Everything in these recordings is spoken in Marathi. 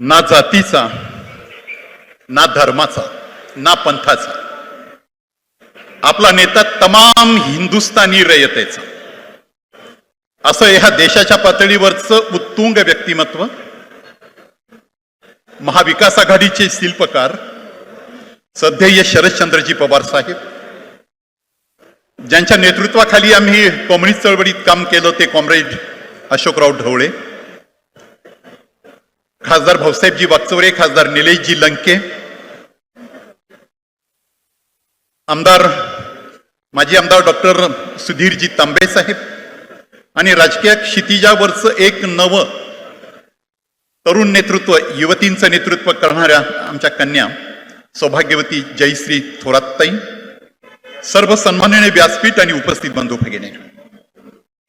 ना जातीचा ना धर्माचा ना पंथाचा. आपला नेता तमाम हिंदुस्थानी रयतेचा. असं ह्या देशाच्या पातळीवरचं उत्तुंग व्यक्तिमत्व महाविकास आघाडीचे शिल्पकार सध्या शरदचंद्रजी पवार साहेब ज्यांच्या नेतृत्वाखाली आम्ही कॉम्युनिस्ट चळवळीत काम केलं ते कॉम्रेड अशोकराव ढवळे खासदार भाऊसाहेबजी वागचौरे खासदार निलेशजी लंके. आमदार माजी आमदार डॉक्टर सुधीरजी तांबे साहेब आणि राजकीय क्षितिजावरचं एक नवं तरुण नेतृत्व युवतींचं नेतृत्व करणाऱ्या आमच्या कन्या सौभाग्यवती जयश्री थोरातताई सर्व सन्माननीय व्यासपीठ आणि उपस्थित बंधू भगिनी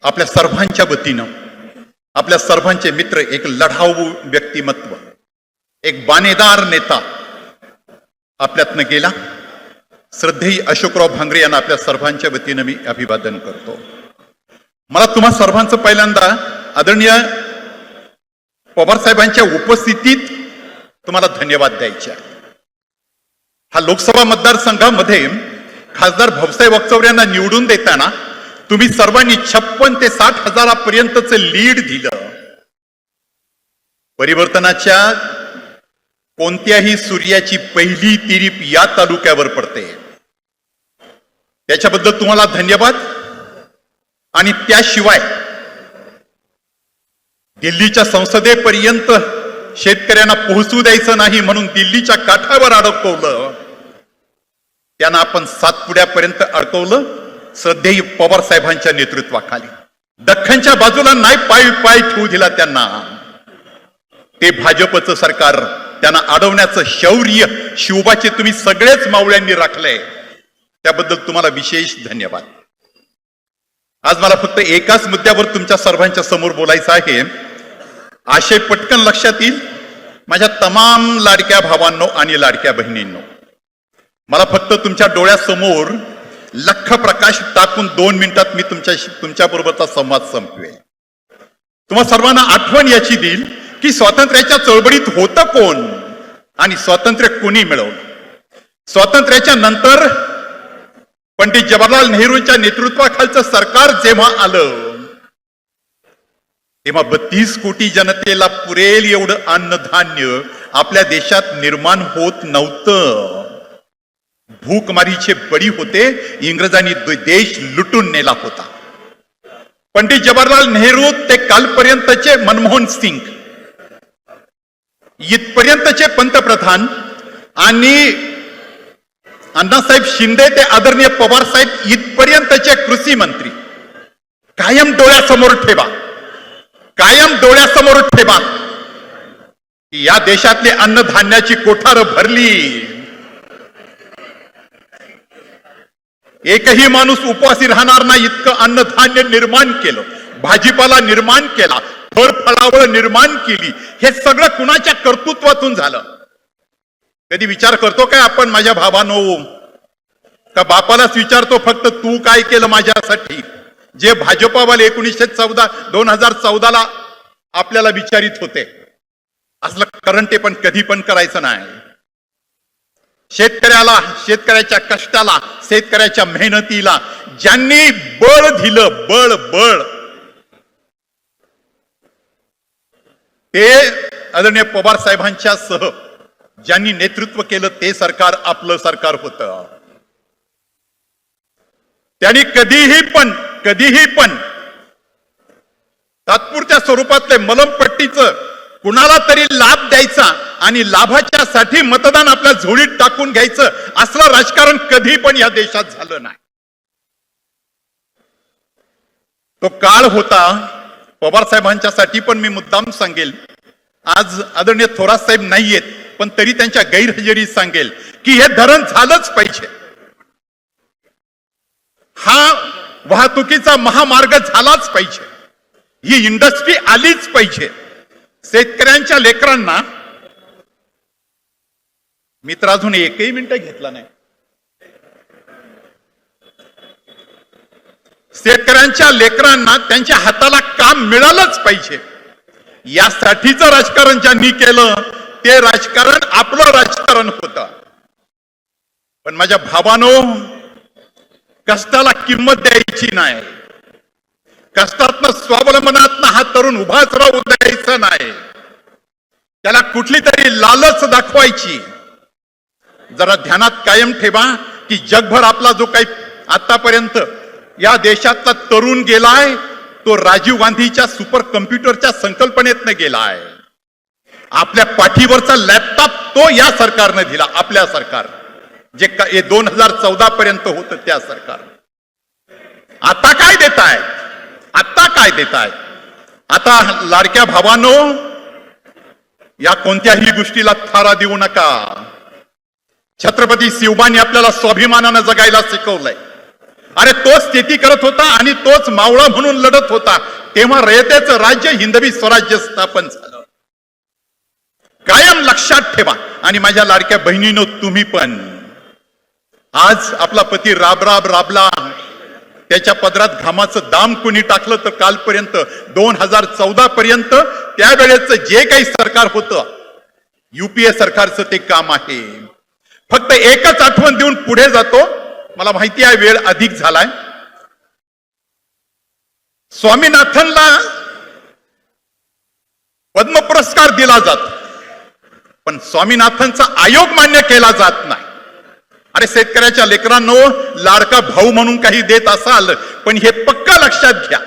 आपल्या सर्वांच्या वतीनं आपल्या सर्वांचे मित्र एक लढाऊ व्यक्तिमत्व एक बानेदार नेता आपल्यातनं गेला. श्रद्धेय अशोकराव भांगरे यांना आपल्या सर्वांच्या वतीनं मी अभिवादन करतो. मला तुम्हा सर्वांचं पहिल्यांदा आदरणीय पवार साहेबांच्या उपस्थितीत तुम्हाला धन्यवाद द्यायचे आहे. हा लोकसभा मतदारसंघामध्ये खासदार भाऊसाहेब वागचौर यांना निवडून देताना तुम्ही सर्वांनी छप्पन ते साठ हजारापर्यंतच लीड दिलं. परिवर्तनाच्या कोणत्याही सूर्याची पहिली तिरीप या तालुक्यावर पडते. त्याच्याबद्दल तुम्हाला धन्यवाद. आणि त्याशिवाय दिल्लीच्या संसदेपर्यंत शेतकऱ्यांना पोहोचू द्यायचं नाही म्हणून दिल्लीच्या काठावर अडकवलं. त्यांना आपण सातपुड्यापर्यंत अडकवलं. श्रद्धेय पवार साहेबांच्या नेतृत्वाखाली. दख्खनच्या बाजूला नाही पाय पाय ठेवू दिला त्यांना. ते भाजपचं सरकार त्यांना अडवण्याचं शौर्य शिवबाचे तुम्ही सगळेच मावळ्यांनी राखलंय. त्याबद्दल तुम्हाला विशेष धन्यवाद. आज मला फक्त एकाच मुद्द्यावर तुमच्या सर्वांच्या समोर बोलायचं आहे. आशय पटकन लक्षात येईल. माझ्या तमाम लाडक्या भावांनो आणि लाडक्या बहिणींनो मला फक्त तुमच्या डोळ्यासमोर लख प्रकाश टाकून दोन मिनिटात मी तुमच्याशी तुमच्या बरोबरचा संवाद संपवेल तुम्हा सर्वांना आठवण याची देईल की स्वातंत्र्याच्या चळवळीत होतं कोण आणि स्वातंत्र्य कोणी मिळवलं? स्वातंत्र्याच्या नंतर पंडित जवाहरलाल नेहरूंच्या नेतृत्वाखालचं सरकार जेव्हा आलं तेव्हा बत्तीस कोटी जनतेला पुरेल एवढं अन्नधान्य आपल्या देशात निर्माण होत नव्हतं. भूकमारीचे बळी होते इंग्रजांनी देश लुटून नेला होता. पंडित जवाहरलाल नेहरू ते कालपर्यंतचे मनमोहन सिंग. इथपर्यंतचे पंतप्रधान आणि अण्णासाहेब शिंदे ते आदरणीय पवार साहेब इथपर्यंतचे कृषी मंत्री. कायम डोळ्यासमोर ठेवा. कायम डोळ्यासमोर ठेवा. या देशातली अन्नधान्याची कोठार भरली. एकही माणूस उपवासी राहणार नाही इतकं अन्नधान्य निर्माण केलं भाजीपाला निर्माण केला फळ फळावळ निर्माण केली हे सगळं कुणाच्या कर्तृत्वातून झालं? कधी विचार करतो काय आपण माझ्या भावानो? का बापालाच विचारतो फक्त तू काय केलं माझ्यासाठी? जे भाजपावाले एकोणीसशे चौदा दोन हजार चौदाला आपल्याला विचारित होते. असलं करंटे पण कधी पण करायचं नाही. शेतकऱ्याला शेतकऱ्याच्या कष्टाला शेतकऱ्याच्या मेहनतीला ज्यांनी बळ दिलं बळ बळ. ते आदरणीय पवार साहेबांच्या सह ज्यांनी नेतृत्व केलं ते सरकार आपलं सरकार होत. त्यांनी कधीही पण कधीही पण तात्पुरत्या स्वरूपातले मलमपट्टीचं कुणाला तरी लाभ द्यायचा आणि लाभाच्या साठी मतदान आपल्या झोळीत टाकून घ्यायचं असलं राजकारण कधी पण या देशात झालं नाही. तो काळ होता पवार साहेबांच्यासाठी पण मी मुद्दाम सांगेल. आज आदरणीय थोरात साहेब नाहीयेत पण तरी त्यांच्या गैरहजेरीत सांगेल की हे धरण झालंच पाहिजे. हा वाहतुकीचा महामार्ग झालाच पाहिजे. ही इंडस्ट्री आलीच पाहिजे. शेतकऱ्यांच्या लेकरांना मी तर अजून एकही मिनिट घेतला नाही. शेतकऱ्यांच्या लेकरांना त्यांच्या हाताला काम मिळालंच पाहिजे. यासाठीचं राजकारण ज्यांनी केलं ते राजकारण आपलं राजकारण होत. पण माझ्या भावानो कष्टाला किंमत द्यायची नाही. कष्टातनं स्वावलंबनातनं हा तरुण उभाच राहू द्यायचा नाही. त्याला कुठली तरी लालच दाखवायची. जरा ध्यानात कायम ठेवा की जगभर आपला जो काही आतापर्यंत या देशातला तरुण गेलाय तो राजीव गांधीच्या सुपर कम्प्युटरच्या संकल्पनेतनं गेलाय. आपल्या पाठीवरचा लॅपटॉप तो या सरकारनं दिला आपल्या सरकार. जे दोन हजार चौदा पर्यंत होतं त्या सरकार. आता काय देत आता काय देत आता लाडक्या भावानो या कोणत्याही गोष्टीला थारा देऊ नका. छत्रपती शिवबांनी आपल्याला स्वाभिमानानं जगायला शिकवलंय. अरे तोच स्थिती करत होता आणि तोच मावळा म्हणून लढत होता. तेव्हा रयतेच राज्य हिंदवी स्वराज्य स्थापन झालं. कायम लक्षात ठेवा. आणि माझ्या लाडक्या बहिणीनो तुम्ही पण. आज आपला पती राब राब राबला त्याच्या पदरात घामाचं दाम कुणी टाकलं तर कालपर्यंत दोन हजार चौदा पर्यंत त्यावेळेचं जे काही सरकार होतं युपीए सरकारचं ते काम आहे. फक्त एकच आठवण देऊन पुढे जातो. मला माहिती आहे वेळ अधिक झालाय. स्वामीनाथनला पद्म पुरस्कार दिला जातो पण स्वामीनाथनचा आयोग मान्य केला जात नाही. अरे शेतकऱ्याच्या लेकरांनो लाडका भाऊ म्हणून काही देत असाल पण हे पक्क लक्षात घ्या.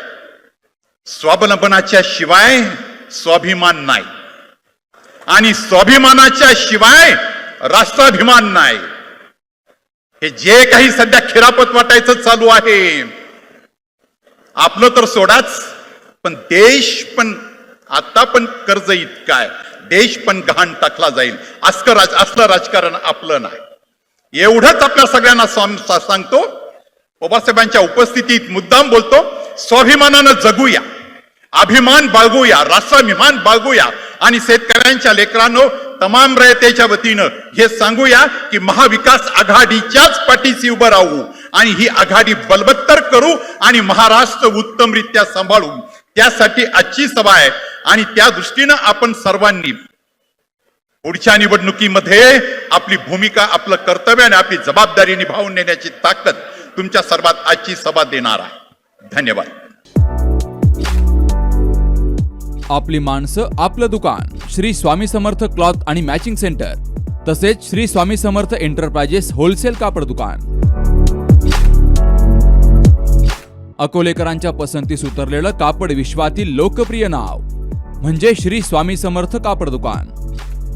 स्वावलंबनाच्या शिवाय स्वाभिमान नाही. आणि स्वाभिमानाच्या शिवाय राष्ट्राभिमान नाही. हे जे काही सध्या खिरापत वाटायचं चालू आहे आपलं तर सोडाच पण देश पण आता पण कर्ज इतकाय देश पण गहाण टाकला जाईल. असं राज असलं राजकारण आपलं नाही. एवढंच आपल्या सगळ्यांना सांगतो. बाबासाहेबांच्या उपस्थितीत मुद्दाम बोलतो स्वाभिमानानं जगूया अभिमान बाळगूया राष्ट्राभिमान बाळगूया आणि शेतकऱ्यांच्या लेकरांनो तमाम रयतेच्या वतीनं हे सांगूया की महाविकास आघाडीच्याच पाठीशी उभं राहू आणि ही आघाडी बलबत्तर करू आणि महाराष्ट्र उत्तमरित्या सांभाळू. त्यासाठी आजची सभा आहे आणि त्या दृष्टीनं आपण सर्वांनी पुढच्या निवडणुकीमध्ये आपली भूमिका आपलं कर्तव्य आणि आपली जबाबदारी निभावून नेण्याची ताकद तुमच्या सर्वात आजची सभा देणार आहे. धन्यवाद. आपली माणसं आपलं दुकान. श्री स्वामी समर्थ क्लॉथ आणि मॅचिंग सेंटर. तसेच श्री स्वामी समर्थ एंटरप्राइजेस होलसेल कापड दुकान. अकोलेकरांच्या पसंतीस उतरलेलं कापड विश्वातील लोकप्रिय नाव. म्हणजे श्री स्वामी समर्थ कापड दुकान.